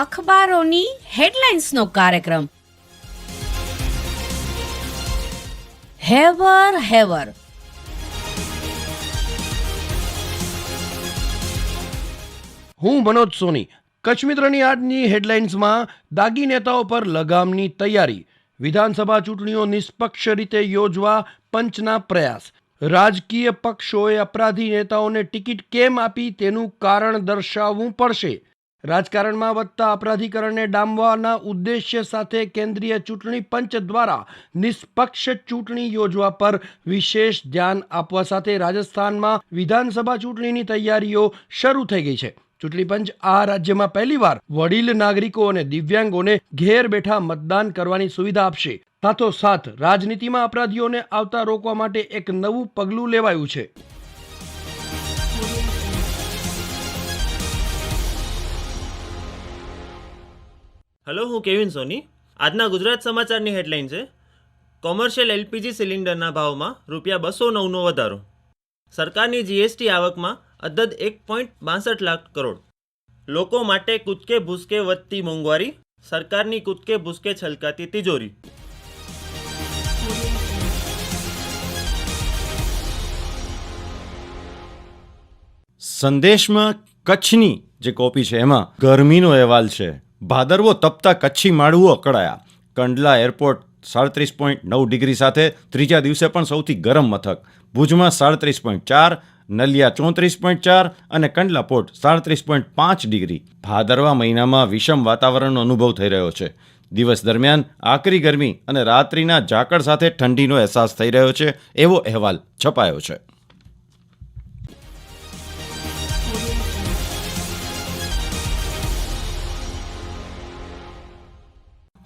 અખબારોની હેડલાઇન્સનો કાર્યક્રમ. હેવર હેવર. હું મનોજ સોની. કચ્છ મિત્રની આજની હેડલાઇન્સમાં દાગી નેતાઓ પર લગામની તૈયારી. વિધાનસભા ચૂંટણીઓ નિષ્પક્ષ રીતે યોજવા પંચના પ્રયાસ. રાજકીય પક્ષોએ અપરાધી નેતાઓને ટિકિટ કેમ આપી તેનું કારણ દર્શાવવું પડશે? રાજકારણમાં વધતા અપરાધીકરણને ડામવાના ઉદ્દેશ્ય સાથે કેન્દ્રીય ચૂંટણી પંચ દ્વારા નિષ્પક્ષ ચૂંટણી યોજવા પર વિશેષ ધ્યાન આપવા સાથે રાજસ્થાનમાં વિધાનસભા ચૂંટણીની તૈયારીઓ શરૂ થઈ ગઈ છે. ચૂંટણી પંચ આ રાજ્યમાં પહેલીવાર વડીલ નાગરિકો અને દિવ્યાંગોને ઘેર બેઠા મતદાન કરવાની સુવિધા આપશે. સાથોસાથ રાજનીતિમાં અપરાધીઓને આવતા રોકવા માટે એક નવું પગલું લેવાયું છે. હેલો હું કેવિન સોની. આજના ગુજરાત સમાચારની હેડલાઇન છે કોમર્શિયલ એલપીજી સિલિન્ડરના ભાવમાં રૂપિયા બસો નવનો વધારો. સરકારની જીએસટી આવકમાં અદ્દદ એક પોઈન્ટ બાસઠ લાખ કરોડ. લોકો માટે કૂદકે ભૂસકે વધતી મોંઘવારી, સરકારની કૂદકે ભૂસકે છલકાતી તિજોરી. સંદેશમાં કચ્છની જે કોપી છે, એમાં ગરમીનો અહેવાલ છે. ભાદરવો તપતા કચ્છી માળવું અકળાયા. કંડલા એરપોર્ટ સાડત્રીસ પોઈન્ટ નવ ડિગ્રી સાથે ત્રીજા દિવસે પણ સૌથી ગરમ મથક. ભુજમાં સાડત્રીસ પોઈન્ટ ચાર, નલિયા ચોત્રીસ પોઈન્ટ ચાર અને કંડલા પોર્ટ સાડત્રીસ પોઈન્ટ પાંચ ડિગ્રી. ભાદરવા મહિનામાં વિષમ વાતાવરણનો અનુભવ થઈ રહ્યો છે. દિવસ દરમિયાન આકરી ગરમી અને રાત્રિના ઝાકળ સાથે ઠંડીનો અહેસાસ થઈ રહ્યો છે એવો અહેવાલ છપાયો છે.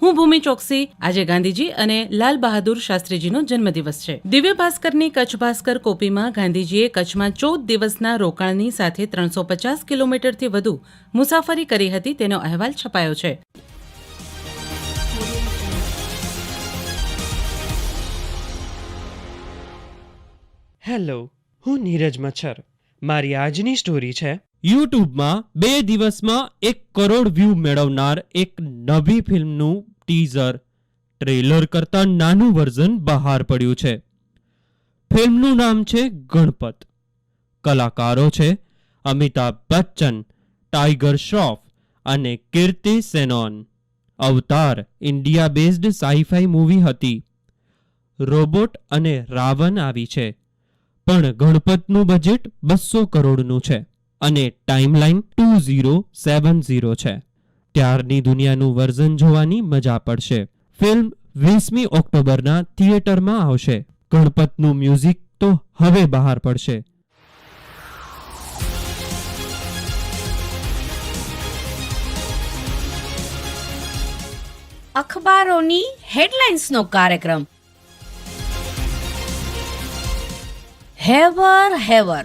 હું ભૂમિ ચોકસી આજે ગાંધીજી અને લાલ બહાદુર શાસ્ત્રીજીનો જન્મદિવસ છે. દિવ્ય ભાસ્કરની કચ્છ ભાસ્કર કોપીમાં ગાંધીજીએ કચ્છમાં ચૌદ દિવસના રોકાણની સાથે ત્રણસો પચાસ કિલોમીટરથી વધુ મુસાફરી કરી હતી તેનો અહેવાલ છપાયો છે. હેલો હું નીરજ મચ્છર. મારી આજની સ્ટોરી છે યુટ્યુબમાં બે દિવસમાં એક કરોડ વ્યૂ મેળવનાર એક નવી ફિલ્મનું ટીઝર ટ્રેલર કરતાં નાનું વર્ઝન બહાર પડ્યું છે. ફિલ્મનું નામ છે ગણપત. કલાકારો છે અમિતાભ બચ્ચન, ટાઈગર શ્રોફ અને કીર્તિ સેનોન. અવતાર India based sci fi movie હતી. રોબોટ અને રાવણ આવી છે. પણ ગણપતનું બજેટ બસો કરોડનું છે અને timeline two zero seven zero છે. ત્યારની દુનિયાનું વર્ઝન જોવાની મજા પડશે. ફિલ્મ વીસમી ઓક્ટોબરના થિયેટરમાં આવશે. ગણપતનું મ્યુઝિક તો હવે બહાર પડશે. અખબારોની હેડલાઇન્સનો કાર્યક્રમ. હેવર હેવર.